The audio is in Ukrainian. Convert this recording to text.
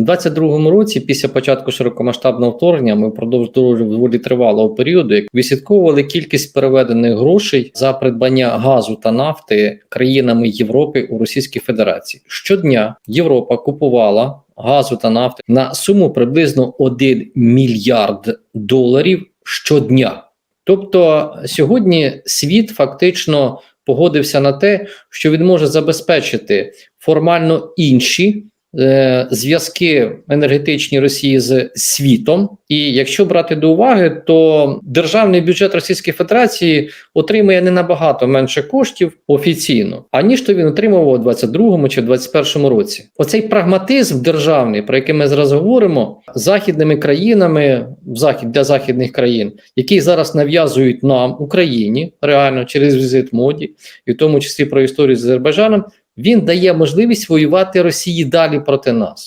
У 22-му році, після початку широкомасштабного вторгнення, ми впродовж доволі тривалого періоду як відслідковували кількість переведених грошей за придбання газу та нафти країнами Європи у Російській Федерації. Щодня Європа купувала газу та нафти на суму приблизно 1 мільярд доларів щодня. Тобто сьогодні світ фактично погодився на те, що він може забезпечити формально інші е, зв'язки енергетичні Росії з світом. І якщо брати до уваги, то державний бюджет Російської Федерації отримує не набагато менше коштів офіційно, аніж то він отримував у 22-му чи 21-му році. Оцей прагматизм державний, про який ми зараз говоримо, західними країнами в захід для західних країн, які зараз нав'язують нам Україні реально через візит моді, і в тому числі про історію з Азербайджаном, він дає можливість воювати Росії далі проти нас.